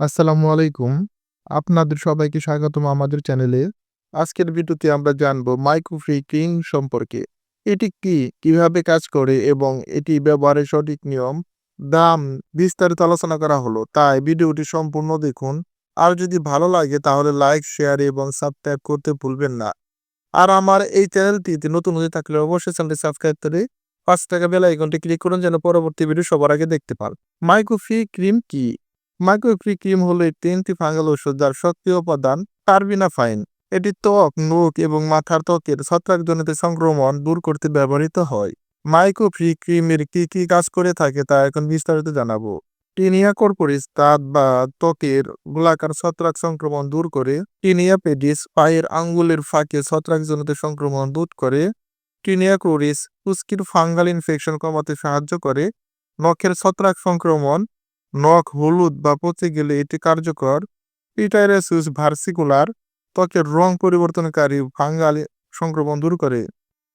আসসালামু আলাইকুম। আপনাদের সবাইকে স্বাগতম আমাদের চ্যানেলে। আজকের ভিডিওতে আমরা জানব মাইক্রোফ্রি ক্রিম সম্পর্কে। এটি কি, কীভাবে কাজ করে এবং এটি ব্যবহারের সঠিক নিয়ম, দাম বিস্তারিত আলোচনা করা হলো। তাই ভিডিওটি সম্পূর্ণ দেখুন। আর যদি ভালো লাগে তাহলে লাইক, শেয়ার এবং সাবস্ক্রাইব করতে ভুলবেন না। আর আমার এই চ্যানেলটিতে নতুন হয়ে থাকলে অবশ্যই চ্যানেলটি সাবস্ক্রাইব করে পাঁচ টাকা বেল আইকনটি ক্লিক করুন যেন পরবর্তী ভিডিও সবার আগে দেখতে পান। মাইক্রোফ্রি ক্রিম কি? মাইক্রোফ্রি ক্রিম হলো একটি অ্যান্টিফাঙ্গাল ওষুধ যার সক্রিয় উপাদান কার্বিনাফাইন। এটি ত্বক, নখ এবং মাথার ত্বকের ছত্রাকজনিত সংক্রমণ দূর করতে ব্যবহৃত হয়। মাইক্রোফ্রি ক্রিমের কি কি কাজ করে থাকে তা এখন বিস্তারিত জানাব। টিনিয়া কর্পোরিস দাঁত বা ত্বকের গোলাকার ছত্রাক সংক্রমণ দূর করে। টিনিয়া পেডিস পায়ের আঙ্গুলের ফাঁকে ছত্রাকজনিত সংক্রমণ দূর করে। টিনিয়া ক্লোরিস পুস্কির ফাঙ্গাল ইনফেকশন কমাতে সাহায্য করে। নখের ছত্রাক সংক্রমণ নখ, হলুদ বা পচে গেলে এটি কার্যকর। পিটাইরাসিস ভার্সিকুলার ত্বকের রং পরিবর্তনকারী ফাঙ্গাল সংক্রমণ দূর করে।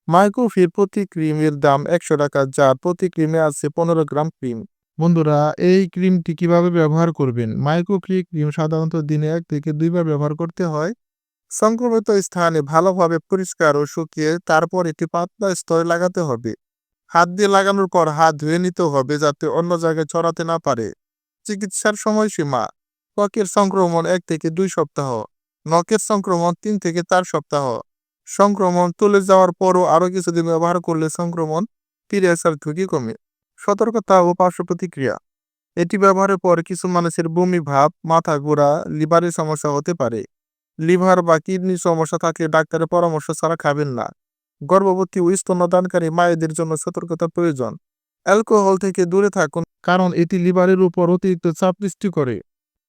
মাইক্রোফির প্রতি ক্রিমের দাম একশো টাকা, যার প্রতি ক্রিমে আছে পনেরো গ্রাম ক্রিম। বন্ধুরা, এই ক্রিমটি কীভাবে ব্যবহার করবেন মাইক্রোফ্রি ক্রিম সাধারণত দিনে এক থেকে দুইবার ব্যবহার করতে হয় সংক্রমিত স্থানে ভালোভাবে পরিষ্কার ও শুকিয়ে তারপর একটি পাতলা স্তরে লাগাতে হবে হাত দিয়ে লাগানোর পর হাত ধুয়ে নিতে হবে যাতে অন্য জায়গায় ছড়াতে না পারে চিকিৎসার সময়সীমা, ত্বকের সংক্রমণ এক থেকে দুই সপ্তাহ, নখের সংক্রমণ তিন থেকে চার সপ্তাহ। সংক্রমণ তুলে যাওয়ার পরও আরও কিছুদিন ব্যবহার করলে সংক্রমণ ফিরে আসার ঝুঁকি কমে। সতর্কতা ও পার্শ্ব প্রতিক্রিয়া। এটি ব্যবহারের পর কিছু মানুষের বমি ভাব, মাথা ঘোরা, লিভারের সমস্যা হতে পারে। লিভার বা কিডনির সমস্যা থাকলে ডাক্তারের পরামর্শ ছাড়া খাবেন না। গর্ভবতী ও স্তন্যদানকারী মায়েদের জন্য সতর্কতা প্রয়োজন। অ্যালকোহল থেকে দূরে থাকুন। কারণ এটি লিভারের উপর অতিরিক্ত চাপ সৃষ্টি করে।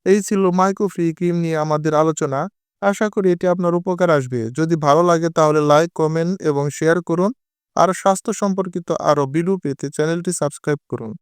এই ছিল মাইক্রো ফ্রি ক্রিম নিয়ে আমাদের আলোচনা। আশা করি এটি আপনার উপকার আসবে। যদি ভালো লাগে তাহলে লাইক, কমেন্ট এবং শেয়ার করুন। আর স্বাস্থ্য সম্পর্কিত আরও ভিডিও পেতে চ্যানেলটি সাবস্ক্রাইব করুন।